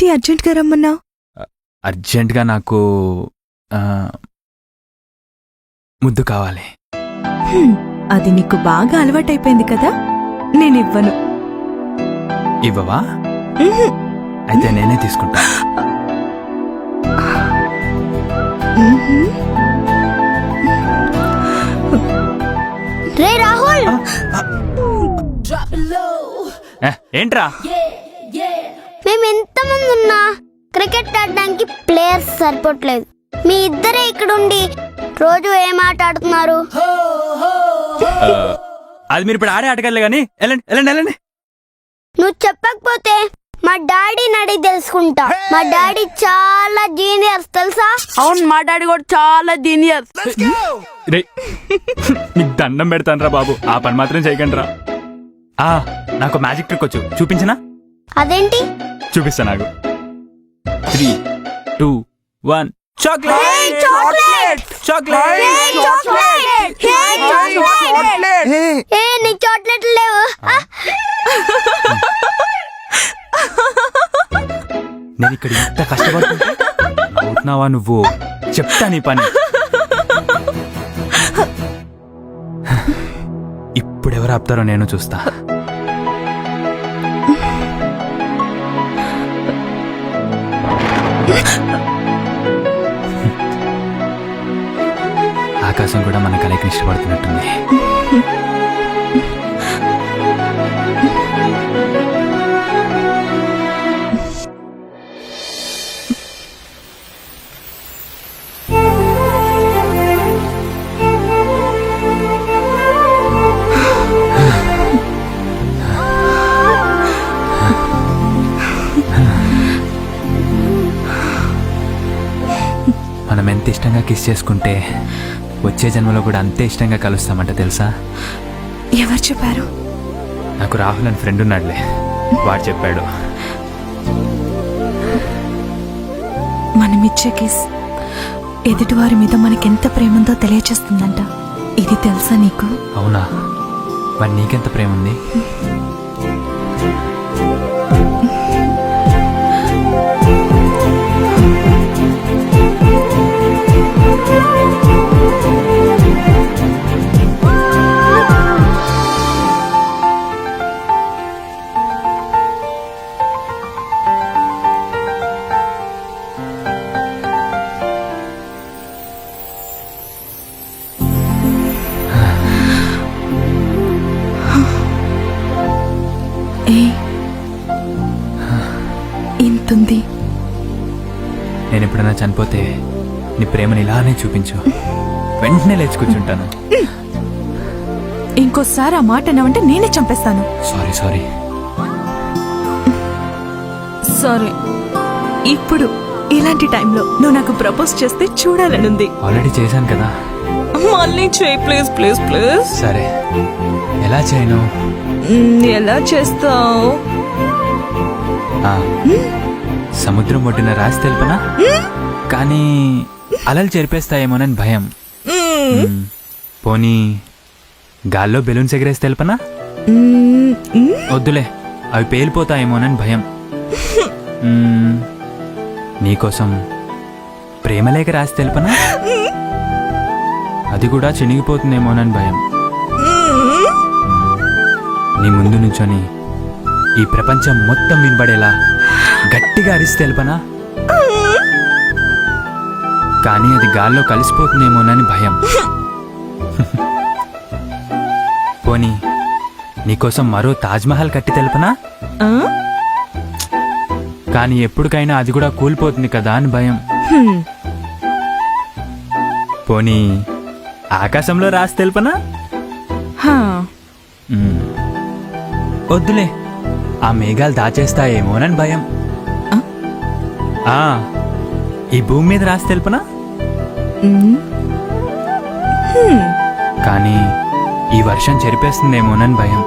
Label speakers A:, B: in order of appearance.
A: ఏంటి అర్జెంట్గా రమ్మన్నావు?
B: అర్జెంటుగా నాకు ఆ, ముద్దు కావాలి.
A: అది నీకు బాగా అలవాటైపోయింది కదా? నేనివ్వను
B: ఇవ్వవా?
A: ఉహుం.
B: అయితే నేనే తీసుకుంటా.
A: ఉహుం.
C: రే రాహుల్!
B: ఏ, ఏంట్రా?
C: మేము ఎంతమంది ఉన్నా క్రికెట్ ఆడడానికి ప్లేయర్స్ సరిపోవట్లేదు. మీ ఇద్దరే ఇక్కడ ఉండి రోజు ఏం ఆట ఆడుతున్నారు?
B: ఆ, అది మీరు ఇప్పుడు ఆడే ఆటగాళ్ళే కానీ వెళ్ళండి వెళ్ళండి వెళ్ళండి
C: నువ్వు చెప్పకపోతే మా డాడీని అడిగి తెలుసుకుంటా. మా డాడీ చాలా జీనియర్స్ తెలుసా?
D: అవును మా డాడీ కూడా చాలా జీనియర్
B: రే మీకు దండం పెడతాను రా బాబు. ఆ పని మాత్రం చేయకండి రా ఆ, నాకు మ్యాజిక్ ట్రిక్ వచ్చు. చూపించనా?
C: అదేంటి?
B: చూపిస్తా నాకు. Three two one chocolate
C: chocolate
B: chocolate
C: ఏ నీ లేవు. ఆ,
B: నేను ఇక్కడ ఇంత కష్టపడుతుంటే అవుతున్నావా నువ్వు? చెప్తా నీ పని. ఇప్పుడెవరు ఆపుతారో నేను చూస్తా. ఆకాశం కూడా మన కలయికి ఇష్టపడుతున్నట్టుంది. మనం ఎంత ఇష్టంగా కిస్ చేసుకుంటే వచ్చే జన్మలో కూడా అంతే ఇష్టంగా కలుస్తామంట తెలుసా?
A: ఎవరు చెప్పారు?
B: నాకు రాహుల్ అని ఫ్రెండ్ ఉన్నాడులే. వాడు చెప్పాడు.
A: మనమిచ్చే కిస్ ఎదుటివారి మీద మనకెంత ప్రేమందో తెలియచేస్తుందంట. ఇది తెలుసా నీకు?
B: అవునా? మరి నీకెంత ప్రేమ ఉంది
A: ఏ? ఇంతుంది.
B: నేను ఎప్పుడైనా చనిపోతే నీ ప్రేమని ఇలానే చూపించు. వెంటనే లేచి కూర్చుంటాను.
A: ఇంకోసారి ఆ మాట అన్నావంటే నేనే చంపేస్తాను.
B: Sorry sorry.
A: సరే. ఇప్పుడు ఇలాంటి టైంలో నువ్వు నాకు ప్రపోజ్ చేస్తే చూడాలనుంది.
B: ఆల్రెడీ చేశాను కదా.
A: మళ్ళీ చేయి ప్లీజ్ ప్లీజ్ ప్లీజ్.
B: సరే. ఎలా చేయను?
A: ఎలా చేస్తావు?
B: ఆ, సముద్రం ఒడ్డున రాసి తెలుపనా? కానీ అలలు చెరిపేస్తాయేమోనని భయం. పోనీ గాల్లో బెలూన్స్ ఎగరేసి తెలుపనా? వద్దులే అవి పేలిపోతాయేమోనని భయం. నీకోసం ప్రేమలేఖ రాసి తెలుపనా? అది కూడా చినిగిపోతుందేమోనని భయం. నీ ముందు నుంచొని ఈ ప్రపంచం మొత్తం వినబడేలా గట్టిగా అరిసి తెలుపనా కానీ అది గాల్లో కలిసిపోతుందేమోనని భయం. పోనీ నీకోసం మరో తాజ్మహల్ కట్టి తెలుపనా? కానీ ఎప్పటికైనా అది కూడా కూలిపోతుంది కదా అని భయం. పోనీ ఆకాశంలో రాసి తెలుపనా. వద్దులే. ఆ మేఘాలు దాచేస్తాయేమోనని భయం. ఆ? ఈ భూమి మీద రాసి తెలుపనా? కానీ ఈ వర్షం చెరిపేస్తుందేమోనని భయం.